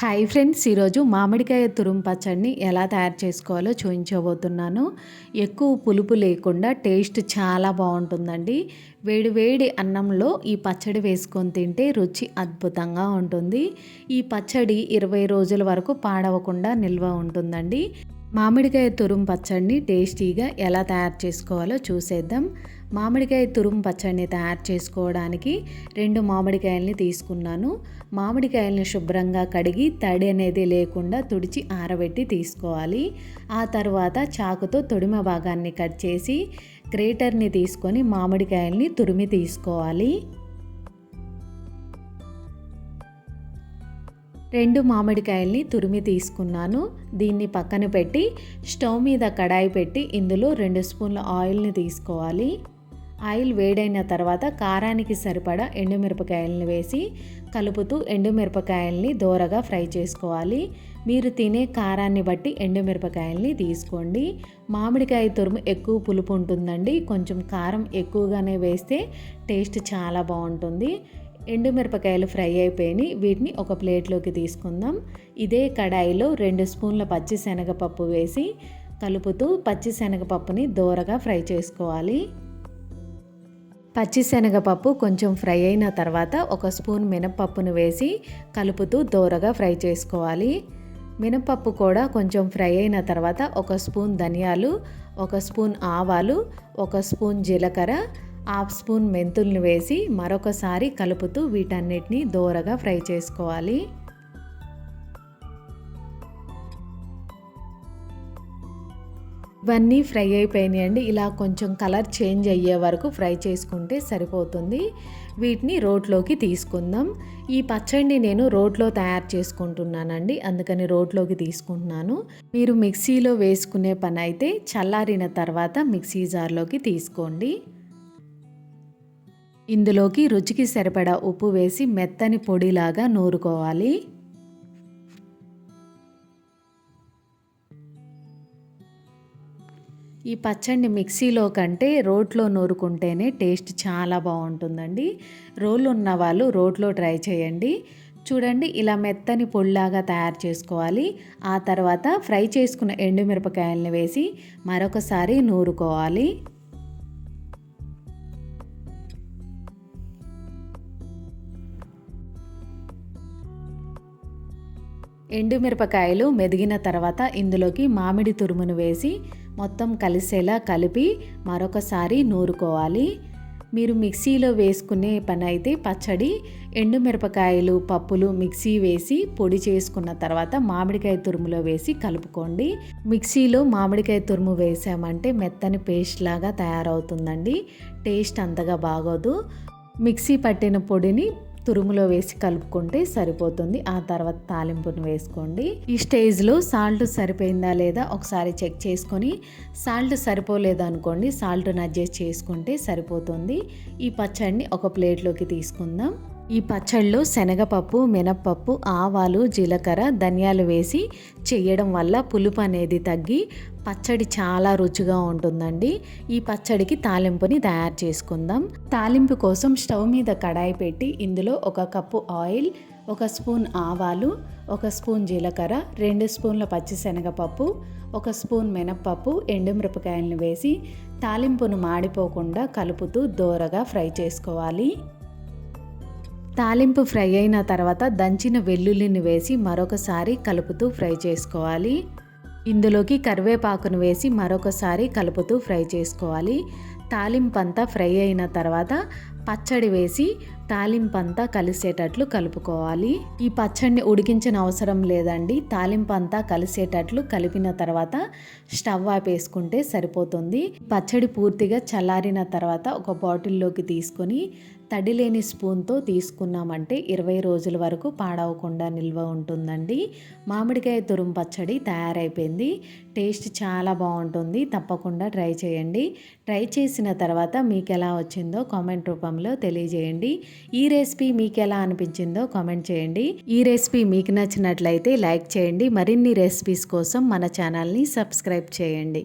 Hi friends ఈరోజు మామిడికాయ తురుము పచ్చడిని ఎలా తయారు చేసుకోవాలో చూపించబోతున్నాను. ఎక్కువ పులుపు లేకుండా టేస్ట్ చాలా బాగుంటుందండి. వేడివేడి అన్నంలో ఈ పచ్చడి వేసుకొని తింటే రుచి అద్భుతంగా ఉంటుంది. ఈ పచ్చడి ఇరవై రోజుల వరకు పాడవకుండా నిల్వ ఉంటుందండి. మామిడికాయ తురుము పచ్చడిని టేస్టీగా ఎలా తయారు చేసుకోవాలో చూసేద్దాం. మామిడికాయ తురుము పచ్చడిని తయారు చేసుకోవడానికి రెండు మామిడికాయల్ని తీసుకున్నాను. మామిడికాయల్ని శుభ్రంగా కడిగి తడి అనేది లేకుండా తుడిచి ఆరబెట్టి తీసుకోవాలి. ఆ తర్వాత చాకుతో తొడిమ భాగాన్ని కట్ చేసి గ్రేటర్ని తీసుకొని మామిడికాయల్ని తురిమి తీసుకోవాలి. రెండు మామిడికాయల్ని తురిమి తీసుకున్నాను. దీన్ని పక్కన పెట్టి స్టవ్ మీద కడాయి పెట్టి ఇందులో రెండు స్పూన్ల ఆయిల్ని తీసుకోవాలి. ఆయిల్ వేడైన తర్వాత కారానికి సరిపడా ఎండుమిరపకాయలని వేసి కలుపుతూ ఎండుమిరపకాయల్ని దోరగా ఫ్రై చేసుకోవాలి. మీరు తినే కారాన్ని బట్టి ఎండుమిరపకాయల్ని తీసుకోండి. మామిడికాయ తురుము ఎక్కువ పులుపు ఉంటుందండి. కొంచెం కారం ఎక్కువగానే వేస్తే టేస్ట్ చాలా బాగుంటుంది. ఎండుమిరపకాయలు ఫ్రై అయిపోయినాయి. వీటిని ఒక ప్లేట్లోకి తీసుకుందాం. ఇదే కడాయిలో రెండు స్పూన్ల పచ్చి శనగపప్పు వేసి కలుపుతూ పచ్చి శనగపప్పుని దోరగా ఫ్రై చేసుకోవాలి. పచ్చి శనగపప్పు కొంచెం ఫ్రై అయిన తర్వాత ఒక స్పూన్ మినపప్పును వేసి కలుపుతూ దోరగా ఫ్రై చేసుకోవాలి. మినపప్పు కూడా కొంచెం ఫ్రై అయిన తర్వాత ఒక స్పూన్ ధనియాలు ఒక స్పూన్ ఆవాలు ఒక స్పూన్ జీలకర్ర హాఫ్ స్పూన్ మెంతుల్ని వేసి మరొకసారి కలుపుతూ వీటన్నిటిని దోరగా ఫ్రై చేసుకోవాలి. ఇవన్నీ ఫ్రై అయిపోయినాయండి ఇలా కొంచెం కలర్ చేంజ్ అయ్యే వరకు ఫ్రై చేసుకుంటే సరిపోతుంది. వీటిని రోట్లోకి తీసుకుందాం. ఈ పచ్చడిని నేను రోట్లో తయారు చేసుకుంటున్నానండి. అందుకని రోట్లోకి తీసుకుంటున్నాను. మీరు మిక్సీలో వేసుకునే పని అయితే చల్లారిన తర్వాత మిక్సీ జార్లోకి తీసుకోండి. ఇందులోకి రుచికి సరిపడా ఉప్పు వేసి మెత్తని పొడిలాగా నూరుకోవాలి. ఈ పచ్చడిని మిక్సీలో కంటే రోట్లో నూరుకుంటేనే టేస్ట్ చాలా బాగుంటుందండి. రోలు ఉన్న వాళ్ళు రోట్లో ట్రై చేయండి. చూడండి ఇలా మెత్తని పొడిలాగా తయారు చేసుకోవాలి. ఆ తర్వాత ఫ్రై చేసుకున్న ఎండుమిరపకాయలను వేసి మరొకసారి నూరుకోవాలి. ఎండుమిరపకాయలు మెదిగిన తర్వాత ఇందులోకి మామిడి తురుమును వేసి మొత్తం కలిసేలా కలిపి మరొకసారి నూరుకోవాలి. మీరు మిక్సీలో వేసుకునే పని అయితే పచ్చడి ఎండుమిరపకాయలు పప్పులు మిక్సీ వేసి పొడి చేసుకున్న తర్వాత మామిడికాయ తురుములో వేసి కలుపుకోండి. మిక్సీలో మామిడికాయ తురుము వేసామంటే మెత్తని పేస్ట్ లాగా తయారవుతుందండి. టేస్ట్ అంతగా బాగోదు. మిక్సీ పట్టిన పొడిని తురుములో వేసి కలుపుకుంటే సరిపోతుంది. ఆ తర్వాత తాలింపును వేసుకోండి. ఈ స్టేజ్లో సాల్ట్ సరిపోయిందా లేదా ఒకసారి చెక్ చేసుకొని సాల్ట్ సరిపోలేదు అనుకోండి సాల్ట్ను అడ్జస్ట్ చేసుకుంటే సరిపోతుంది. ఈ పచ్చడిని ఒక ప్లేట్లోకి తీసుకుందాం. ఈ పచ్చడిలో శనగపప్పు మినప్పప్పు ఆవాలు జీలకర్ర ధనియాలు వేసి చేయడం వల్ల పులుపు అనేది తగ్గి పచ్చడి చాలా రుచిగా ఉంటుందండి. ఈ పచ్చడికి తాలింపుని తయారు చేసుకుందాం. తాలింపు కోసం స్టవ్ మీద కడాయి పెట్టి ఇందులో ఒక కప్పు ఆయిల్ ఒక స్పూన్ ఆవాలు ఒక స్పూన్ జీలకర్ర రెండు స్పూన్ల పచ్చిశనగపప్పు ఒక స్పూన్ మినప్పప్పు ఎండుమిరపకాయలను వేసి తాలింపును మాడిపోకుండా కలుపుతూ దోరగా ఫ్రై చేసుకోవాలి. తాలింపు ఫ్రై అయిన తర్వాత దంచిన వెల్లుల్లిని వేసి మరొకసారి కలుపుతూ ఫ్రై చేసుకోవాలి. ఇందులోకి కరివేపాకును వేసి మరొకసారి కలుపుతూ ఫ్రై చేసుకోవాలి. తాలింపు అంతా ఫ్రై అయిన తర్వాత పచ్చడి వేసి తాలింపు అంతా కలిసేటట్లు కలుపుకోవాలి. ఈ పచ్చడిని ఉడికించిన అవసరం లేదండి. తాలింపు అంతా కలిసేటట్లు కలిపిన తర్వాత స్టవ్ ఆపేసుకుంటే సరిపోతుంది. పచ్చడి పూర్తిగా చల్లారిన తర్వాత ఒక బాటిల్లోకి తీసుకొని తడి లేని స్పూన్తో తీసుకున్నామంటే ఇరవై రోజుల వరకు పాడవకుండా నిల్వ ఉంటుందండి. మామిడికాయ తురుము పచ్చడి తయారైపోయింది. టేస్ట్ చాలా బాగుంటుంది. తప్పకుండా ట్రై చేయండి. ట్రై చేసిన తర్వాత మీకు ఎలా వచ్చిందో కామెంట్ రూపంలో తెలియజేయండి. ఈ రెసిపీ మీకు ఎలా అనిపించిందో కామెంట్ చేయండి. ఈ రెసిపీ మీకు నచ్చినట్లయితే లైక్ చేయండి. మరిన్ని రెసిపీస్ కోసం మన ఛానల్ని సబ్స్క్రైబ్ చేయండి.